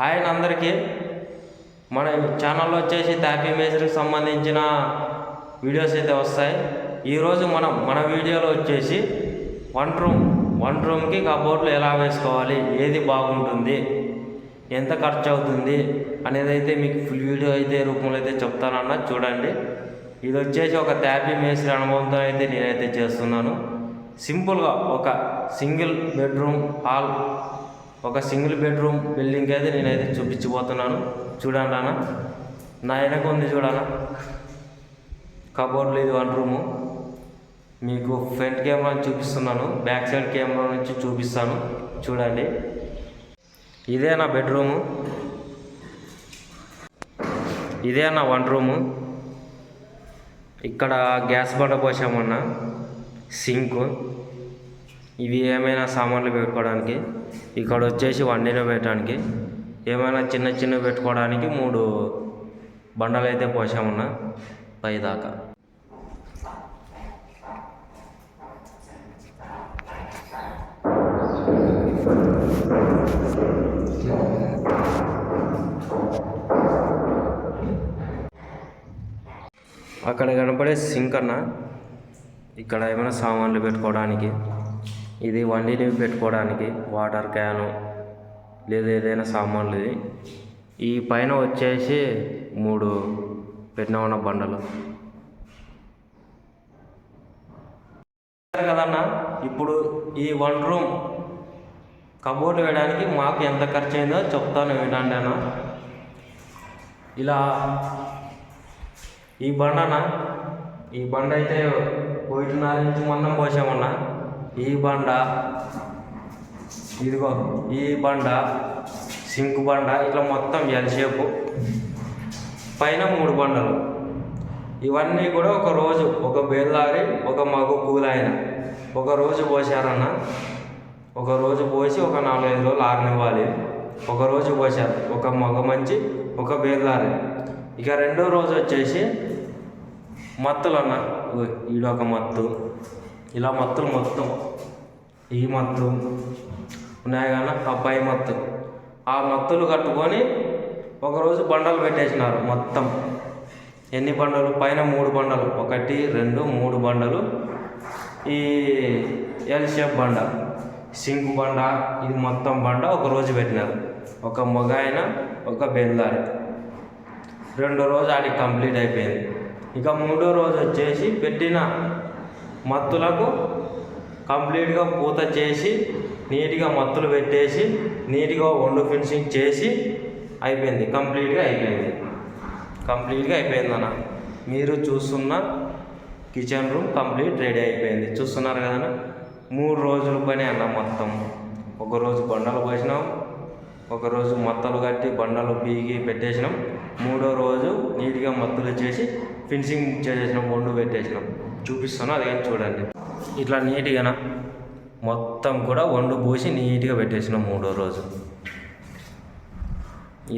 Hi అందరికీ మన ఛానల్లో వచ్చేసి తాపీ మేజర్కి సంబంధించిన వీడియోస్ అయితే వస్తాయి. ఈరోజు మనం మన వీడియోలో వచ్చేసి వన్ రూమ్ వన్ రూమ్కి కబోర్డ్లు ఎలా వేసుకోవాలి? ఏది బాగుంటుంది? ఎంత ఖర్చు అవుతుంది? అనేది అయితే మీకు ఫుల్ వీడియో అయితే రూపంలో అయితే చెప్తానన్న. చూడండి. ఇది వచ్చేసి ఒక తాపీ మేస్త్రి అనుభవంతో అయితే నేనైతే చేస్తున్నాను. సింపుల్గా ఒక సింగిల్ బెడ్రూమ్ హాల్ ఒక సింగిల్ బెడ్రూమ్ బిల్డింగ్ అయితే నేనైతే చూపించిపోతున్నాను చూడండి అన్న. నా వెనక ఉంది చూడన్న. కబోర్డ్లు ఇది వన్ రూము మీకు ఫ్రంట్ కెమెరా చూపిస్తున్నాను. బ్యాక్ సైడ్ కెమెరా నుంచి చూపిస్తాను. చూడండి. ఇదే నా బెడ్రూము. ఇదే నా వన్ రూము ఇక్కడ గ్యాస్ బండ పోసామన్న. సింక్. ఇవి ఏమైనా సామాన్లు పెట్టుకోవడానికి? ఇక్కడ వచ్చేసి వండిన పెట్టడానికి. ఏమైనా చిన్న చిన్న పెట్టుకోవడానికి మూడు బండలు అయితే పోసామన్నా పైదాకా. అక్కడ కనపడే సింక్ అన్న. ఇక్కడ ఏమైనా సామాన్లు పెట్టుకోవడానికి? ఇది వండిని పెట్టుకోవడానికి వాటర్ క్యాను లేదా ఏదైనా సామాన్లు ఇది. ఈ పైన వచ్చేసి మూడు పెట్టిన బండలు. కదన్న ఇప్పుడు ఈ వన్ రూమ్ కబోర్డ్ వేయడానికి మాకు ఎంత ఖర్చు అయిందో చెప్తాను వినండి అన్న. ఇలా ఈ బండన ఈ బండ అయితే ఒకటిన్నర ఇంచు మందం పోసామన్నా. ఈ బండ ఇదిగో ఈ బండ సింక్ బండ ఇట్లా మొత్తం ఎల్ షేపు పైన మూడు బండలు. ఇవన్నీ కూడా ఒక రోజు ఒక బేల్దారి ఒక మగు కూలాయన ఒక రోజు పోసారన్న ఒక రోజు పోసి ఒక నాలుగైదు రోజులు ఆరనివ్వాలి. ఒక రోజు పోసారు ఒక మగ మంచి ఒక బేల్దారి ఇక రెండో రోజు వచ్చేసి మత్తులు అన్న ఈడొక మత్తు. ఇలా మత్తులు మొత్తం ఈ మత్తు ఉన్నాయి కానీ పై మత్తు. ఆ మత్తులు కట్టుకొని ఒకరోజు బండలు పెట్టేసినారు మొత్తం. ఎన్ని బండలు? పైన మూడు బండలు. ఒకటి రెండు మూడు బండలు. ఈ ఎల్ షేప్ బండ. సింక్ బండ. ఇది మొత్తం బండ ఒక రోజు పెట్టినారు. ఒక మగ ఆయన ఒక బేల్దారి రెండో రోజు ఆడికి కంప్లీట్ అయిపోయింది. ఇక మూడో రోజు వచ్చేసి పెట్టిన మత్తులకు కంప్లీట్గా పూత చేసి నీట్గా మత్తులు పెట్టేసి నీట్గా వండు ఫినిషింగ్ చేసి అయిపోయింది. కంప్లీట్గా అయిపోయింది. కంప్లీట్గా అయిపోయింది అన్న. మీరు చూస్తున్న కిచెన్ రూమ్ కంప్లీట్ రెడీ అయిపోయింది. చూస్తున్నారు కదా మూడు రోజుల పని అన్న మొత్తం. ఒకరోజు బండలు పోసినాం. ఒకరోజు మత్తలు కట్టి బండలు పీకి పెట్టేసినాం. మూడో రోజు నీట్గా మత్తులు చేసి ఫినిషింగ్ చేసేసినాం వండు పెట్టేసినాం. చూపిస్తున్నాం అది కానీ చూడండి. ఇట్లా నీట్గా మొత్తం కూడా వండు పోసి నీట్గా పెట్టేసిన మూడో రోజు.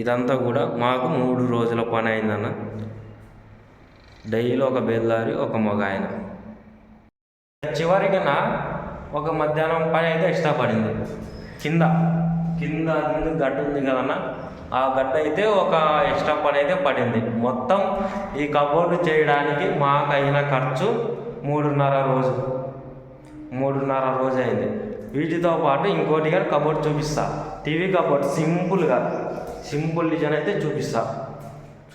ఇదంతా కూడా మాకు మూడు రోజుల పని అయిందన్న. డైలీ ఒక బెల్లారి ఒక మగ ఆయన చివరికిన ఒక మధ్యాహ్నం పని అయితే ఇష్టపడింది కింద. కింద గడ్డ ఉంది కదన్న. ఆ గడ్డ అయితే ఒక ఎక్స్ట్రా పని అయితే పడింది. మొత్తం ఈ కబోర్డు చేయడానికి మాకు అయిన ఖర్చు మూడున్నర రోజు. మూడున్నర రోజు అయింది వీటితో పాటు ఇంకోటి కానీ కబోర్డ్ చూపిస్తా. టీవీ కబోర్డ్ సింపుల్గా సింపుల్ డిజైన్ అయితే చూపిస్తా.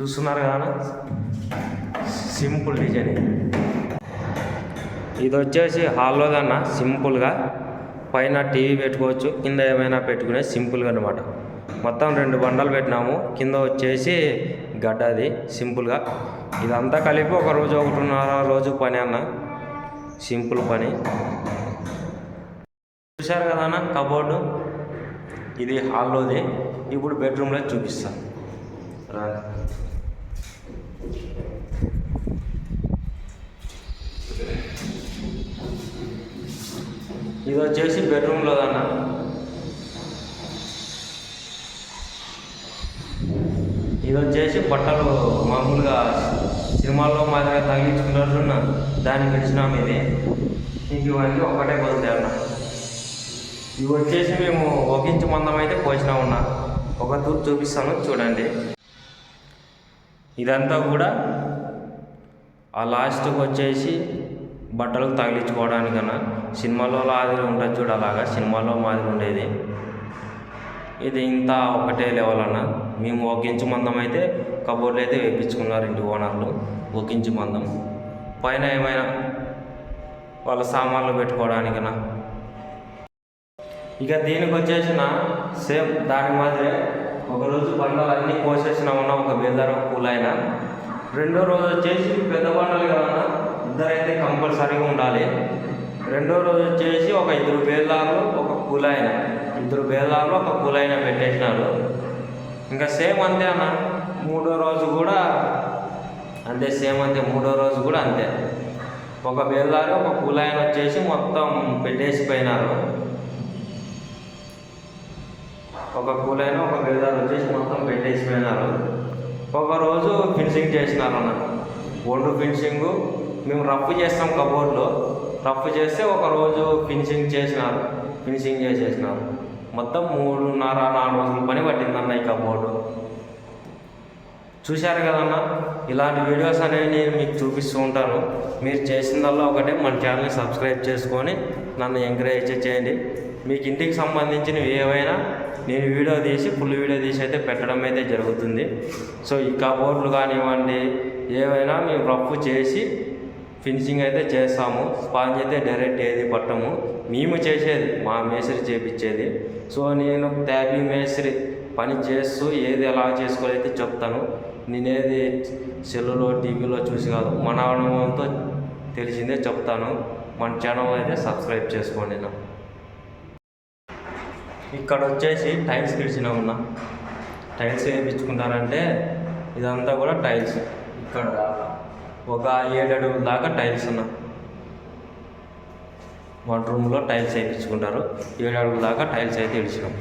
చూస్తున్నారు కానీ సింపుల్ డిజైన్. ఇది. వచ్చేసి హాల్లో కన్నా సింపుల్గా పైన టీవీ పెట్టుకోవచ్చు కింద ఏమైనా పెట్టుకునే సింపుల్గా అనమాట మొత్తం రెండు బండలు పెట్టినాము. కింద వచ్చేసి గడ్డది సింపుల్గా ఇదంతా కలిపి ఒక రోజు ఒకటిన్నర రోజు పని అన్న. సింపుల్ పని. చూశారు కదా అన్న కబోర్డు? ఇది హాల్లోది. ఇప్పుడు బెడ్రూమ్లో చూపిస్తాను రా. ఇది వచ్చేసి బెడ్రూమ్లో అన్న. ఇది వచ్చేసి బట్టలు మామూలుగా సినిమాల్లో మాదిరిగా తగిలించుకున్నట్లున్న దాన్ని పిలిచినాం ఇది ఇంక ఇవన్నీ ఒకటే పోతాయి అన్న. ఇవి వచ్చేసి మేము ఒక ఇంచు మందం అయితే పోసినాం ఒక తూరు చూపిస్తాను చూడండి. ఇదంతా కూడా ఆ లాస్ట్కి వచ్చేసి బట్టలు తగిలించుకోవడానికన్నా. సినిమాలో మాదిరి ఉంటుంది చూడు అలాగా సినిమాలో మాదిరి ఉండేది. ఇది ఇంత ఒకటే లెవెల్ అన్న. మేము ఒక ఇంచు మందం అయితే కబోర్డ్లు అయితే వేయించుకున్నారు ఇంటి ఓనర్లు. ఒక ఇంచు మందం. పైన ఏమైనా వాళ్ళ సామాన్లు పెట్టుకోవడానికనా ఇక దీనికి వచ్చేసిన సేమ్ దాని మాదిరే ఒకరోజు బండలు అన్నీ కోసేసినామన్నా ఒక బేదార కూలైన. రెండో రోజు వచ్చేసి పెద్ద బండలు కదన్నా. ఇద్దరైతే కంపల్సరీగా ఉండాలి. రెండో రోజు వచ్చేసి ఒక ఇద్దరు బేల్దారులు ఒక కూలైన. ఇద్దరు బేల్దారులు ఒక కూలైన పెట్టేసినారు. ఇంకా సేమ్ అంతే అన్న. మూడో రోజు కూడా అంతే సేమ్ అంతే. మూడో రోజు కూడా అంతే. ఒక బేల్దారు ఒక కూలాయన వచ్చేసి మొత్తం పెట్టేసి పోయినారు ఒక కూలైన ఒక బేల్దారి వచ్చేసి మొత్తం పెట్టేసి పోయినారు ఒక రోజు చేసినారు అన్న ఒండు ఫిన్సింగు మేము రఫ్ చేస్తాం కబోర్డ్లో. రఫ్ చేస్తే ఒకరోజు ఫినిషింగ్ చేసినారు. ఫినిషింగ్ చేసేసినారు. మొత్తం మూడున్నర నాలుగు రోజుల పని పట్టిందన్న ఈ కబోర్డు. చూశారు కదన్న? ఇలాంటి వీడియోస్ అనేవి నేను మీకు చూపిస్తూ ఉంటాను. మీరు చేసిందల్లా ఒకటే మన ఛానల్ని సబ్స్క్రైబ్ చేసుకొని నన్ను ఎంకరేజ్ చేయండి. మీకు ఇంటికి సంబంధించినవి ఏవైనా నేను వీడియో తీసి ఫుల్ వీడియో తీసి అయితే పెట్టడం అయితే జరుగుతుంది. సో ఈ కబోర్డులు కానివ్వండి ఏవైనా మేము రఫ్ చేసి ఫినిషింగ్ అయితే చేస్తాము స్పాంజ్ అయితే డైరెక్ట్ ఏది పట్టము. మేము చేసేది మా మేస్త్రి చేపించేది. సో నేను ట్యాబీ మేస్త్రి పని చేస్తూ ఏది ఎలా చేసుకోవాలైతే చెప్తాను. నేనేది సెల్లులో టీవీలో చూసి కాదు మన అనుభవంతో తెలిసిందే చెప్తాను. మన ఛానల్ అయితే సబ్స్క్రైబ్ చేసుకోండి నా. ఇక్కడ వచ్చేసి టైల్స్ గెలిచిన ఉన్నా. టైల్స్ వేయించుకుంటారంటే ఇదంతా కూడా టైల్స్. ఇక్కడ ఒక ఏడు అడుగుల దాకా టైల్స్ ఉన్నా వన్ రూమ్లో టైల్స్ వేయించుకుంటారు. ఏడు అడుగుల దాకా టైల్స్ అయితే ఇడిచినాం.